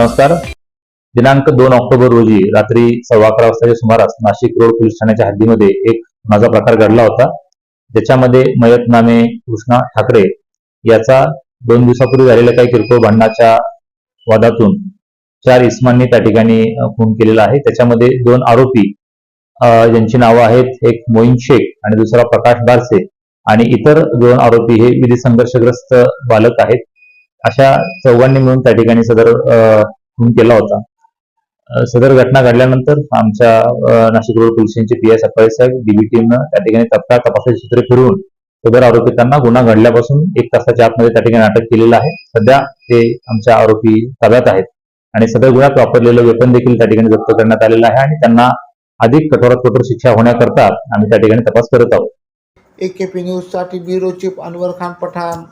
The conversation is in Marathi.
नमस्कार. दिनांक दोन ऑक्टोबर रोजी रात्री सव्वा अकरा वाजताच्या सुमारास नाशिक रोड पोलीस ठाण्याच्या हद्दीमध्ये एक माझा प्रकार घडला होता. ज्याच्यामध्ये मयत नामे कृष्णा ठाकरे याचा दोन दिवसापूर्वी झालेल्या काही किरकोळ भांडणाच्या वादातून चार इस्मांनी त्या ठिकाणी खून केलेला आहे. त्याच्यामध्ये दोन आरोपी ज्यांची नावं आहेत एक मोईन शेख आणि दुसरा प्रकाश बारसे आणि इतर दोन आरोपी हे विधी संघर्षग्रस्त बालक आहेत. अशा चौघांनी मिळून त्या ठिकाणी सदर खून केला होता. सदर घटना घडल्यानंतर आमच्या नाशिक रोड पोलिसांचे पी आय सकाळी साहेब डीबी टीमनं त्या ठिकाणी तत्काळ तपासाची सूत्रे फिरवून सदर आरोपितांना गुन्हा घडल्यापासून एक तासाच्या आतमध्ये त्या ठिकाणी अटक केलेलं आहे. सध्या ते आमच्या आरोपी ताब्यात आहेत आणि सदर गुन्ह्यात वापरलेलं वेपन देखील त्या ठिकाणी जप्त करण्यात आलेलं आहे आणि त्यांना अधिक कठोरात कठोर शिक्षा होण्याकरता आम्ही त्या ठिकाणी तपास करत आहोत. ए के पी न्यूजसाठी ब्युरो चीफ अनवर खान पठाण